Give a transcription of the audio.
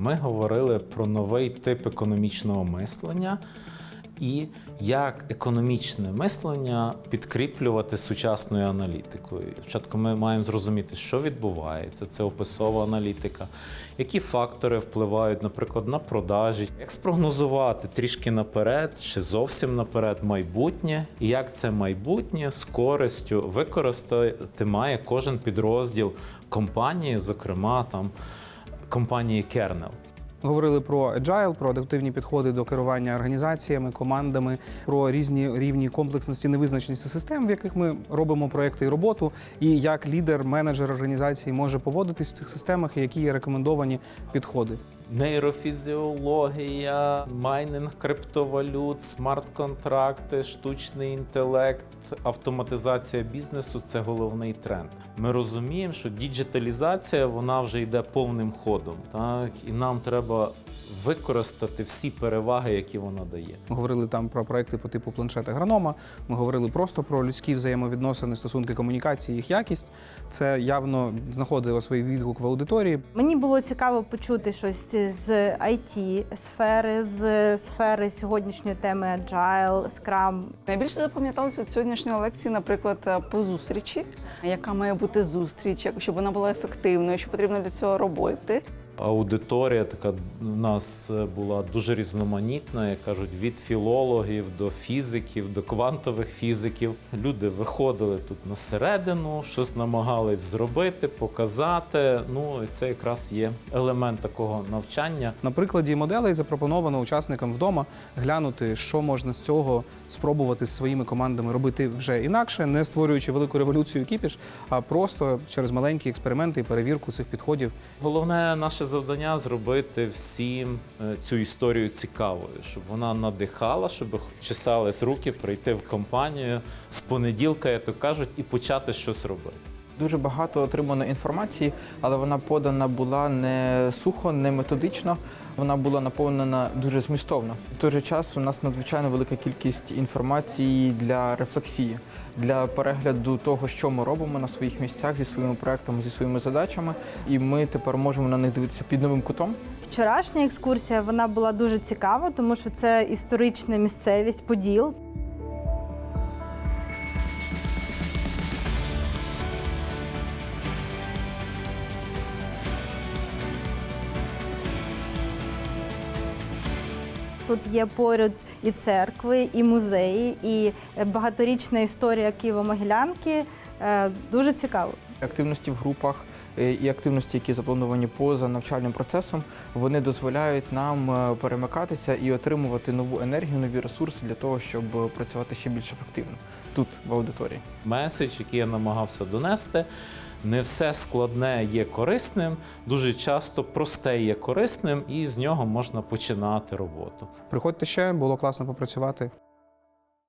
Ми говорили про новий тип економічного мислення і як економічне мислення підкріплювати сучасною аналітикою. Спочатку ми маємо зрозуміти, що відбувається, це описова аналітика, які фактори впливають, наприклад, на продажі, як спрогнозувати трішки наперед чи зовсім наперед майбутнє, і як це майбутнє з користю використати має кожен підрозділ компанії, зокрема там компанії Kernel. Говорили про agile, про адаптивні підходи до керування організаціями, командами, про різні рівні комплексності, невизначеності систем, в яких ми робимо проекти і роботу, і як лідер, менеджер організації може поводитись в цих системах, і які є рекомендовані підходи. Нейрофізіологія, майнинг криптовалют, смарт-контракти, штучний інтелект, автоматизація бізнесу це головний тренд. Ми розуміємо, що діджиталізація вона вже йде повним ходом, так і нам треба використати всі переваги, які вона дає. Ми говорили там про проекти по типу планшета гранома. Ми говорили просто про людські взаємовідносини, стосунки комунікації, їх якість. Це явно знаходило свій відгук в аудиторії. Мені було цікаво почути щось з it сфери, з сфери сьогоднішньої теми Agile, Scrum. Найбільше запам'яталося від сьогоднішньої лекції, наприклад, по зустрічі, яка має бути зустріч, як- щоб вона була ефективною, що потрібно для цього робити. Аудиторія така у нас е, була дуже різноманітна, як кажуть, від філологів до фізиків, до квантових фізиків. Люди виходили тут на середину, щось намагались зробити, показати. Ну і це якраз є елемент такого навчання. На прикладі моделей запропоновано учасникам вдома глянути, що можна з цього спробувати з своїми командами робити вже інакше, не створюючи велику революцію кіпіш, а просто через маленькі експерименти і перевірку цих підходів Головне наше завдання зробити всім е, цю історію цікавою, щоб вона надихала, щоб чесались руки прийти в компанію з понеділка, як то кажуть, і почати щось робити. Дуже багато отримано інформації, але вона подана була не сухо, не методично. Вона була наповнена дуже змістовно. В той же час у нас надзвичайно велика кількість інформації для рефлексії, для перегляду того, що ми робимо на своїх місцях зі своїми проектами, зі своїми задачами. І ми тепер можемо на них дивитися під новим кутом. Вчорашня екскурсія вона була дуже цікава, тому що це історична місцевість Поділ. Тут є поряд і церкви, і музеї, і багаторічна історія Києво-Могилянки. Е, Дуже цікаво. Активності в групах е, і активності, які заплановані поза навчальним процесом, вони дозволяють нам е, перемикатися і отримувати нову енергію, нові ресурси для того, щоб працювати ще більш ефективно тут, в аудиторії. Меседж, який я намагався донести. Не все складне є корисним, дуже часто просте є корисним, і з нього можна починати роботу. приходьте ще, було класно попрацювати.